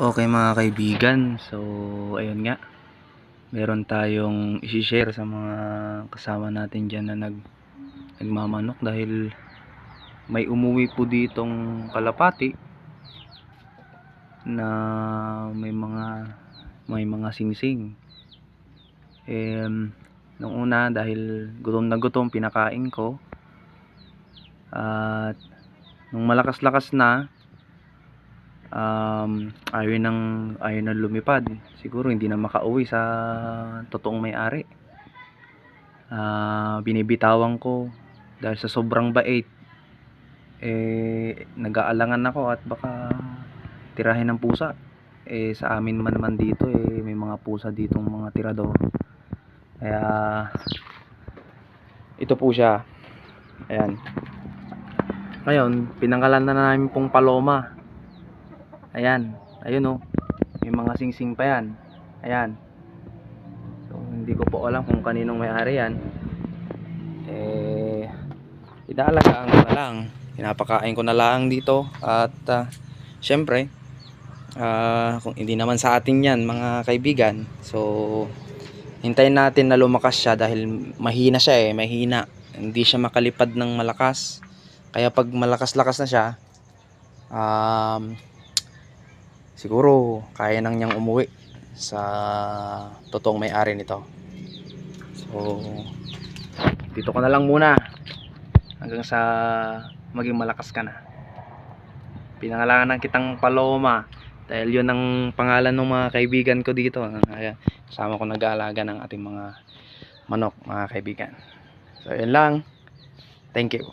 Okay mga kaibigan, so ayun nga. Meron tayong i-share sa mga kasama natin dyan na nag nagmamanok dahil may umuwi po ditong kalapati na may mga may mga singsing. Eh, nung una dahil gutom na gutom pinakain ko at nung malakas-lakas na um, ayaw nang ayaw nang lumipad. Siguro hindi na makauwi sa totoong may-ari. Ah, binibitawan ko dahil sa sobrang bait. Eh nag-aalangan ako at baka tirahin ng pusa. Eh sa amin man naman dito eh may mga pusa ditong mga tirador. Kaya ito po siya. Ayan. Ngayon pinanggalan na namin pong paloma Ayan, ayun oh. May mga singsing pa yan. Ayan. So, hindi ko po alam kung kaninong may-ari yan. Eh, inaalagaan ko na lang. Pinapakain ko na lang dito. At, ah, syempre, ah, kung hindi naman sa atin yan, mga kaibigan. So, hintayin natin na lumakas siya dahil mahina siya eh, mahina. Hindi siya makalipad ng malakas. Kaya pag malakas-lakas na siya, um, siguro kaya nang niyang umuwi sa totoong may-ari nito. So, dito ko na lang muna hanggang sa maging malakas ka na. Pinangalanan kitang Paloma dahil yun ang pangalan ng mga kaibigan ko dito. Kasama ko nag-aalaga ng ating mga manok, mga kaibigan. So, yun lang. Thank you.